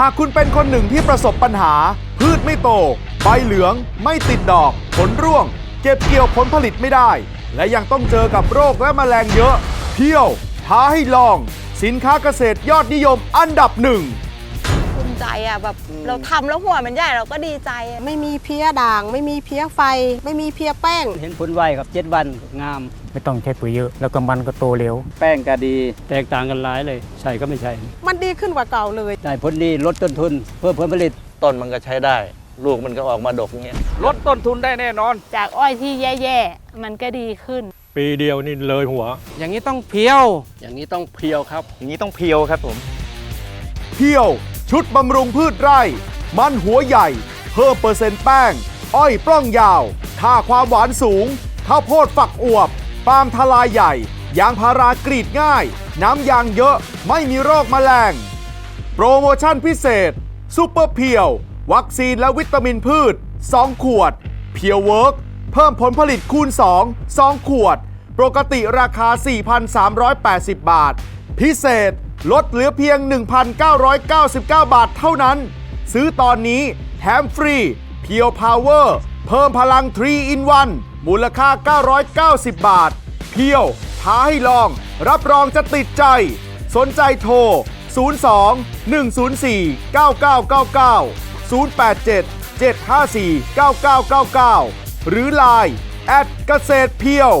หากคุณเป็นคนหนึ่งที่ประสบปัญหา พืชไม่โต ใบเหลือง ไม่ติดดอก ผลร่วง เก็บเกี่ยวผลผลิตไม่ได้ และยังต้องเจอกับโรคและแมลงเยอะเที่ยว ท้าให้ลอง สินค้าเกษตรยอดนิยมอันดับหนึ่ง ใจอะแบบเราทำแล้วหัวมันใหญ่เราก็ดีใจอะไม่มีเพี้ยด่าง ไม่มีเพี้ยไฟ ไม่มีเพี้ยแป้ง เห็นผลไวครับเจ็ดวันงาม ไม่ต้องใช้ปุ๋ยเยอะ แล้วก็มันก็โตเร็ว แป้งก็ดี แตกต่างกันหลายเลย ใช่ก็ไม่ใช่ มันดีขึ้นกว่าเก่าเลย ได้ผลดีลดต้นทุน เพิ่มผลผลิต ต้นมันก็ใช้ได้ ลูกมันก็ออกมาดกอย่างเงี้ยลดต้นทุนได้แน่นอน จากอ้อยที่แย่ๆมันก็ดีขึ้น ปีเดียวนี่เลยหัว อย่างนี้ต้องเพียว อย่างนี้ต้องเพียวครับ อย่างนี้ต้องเพียวครับผมเที่ยว ชุดบำรุงพืชไร่ มันหัวใหญ่ เพิ่มเปอร์เซ็นต์แป้ง อ้อยปล้องยาวค่าความหวานสูงข้าวโพดฝักอวบปาล์มทลายใหญ่ ยางพารากรีดง่าย น้ำยางเยอะไม่มีโรคแมลง โปรโมชั่นพิเศษซูเปอร์เพียว วัคซีนและวิตามินพืช 2 ขวด เพียวเวิร์กเพิ่มผลผลิตคูณ 2 2 ขวด ปกติราคา 4,380 บาท พิเศษ ลดเหลือเพียง 1,999 บาทเท่านั้น ซื้อตอนนี้แถมฟรีเพียวพาวเวอร์เพิ่มพลัง 3 in 1 มูลค่า 990 บาท เพียว ท้าให้ลอง รับรองจะติดใจ สนใจโทร 02 104 9999 087 754 9999 หรือ Line แอดเกษตรเพียว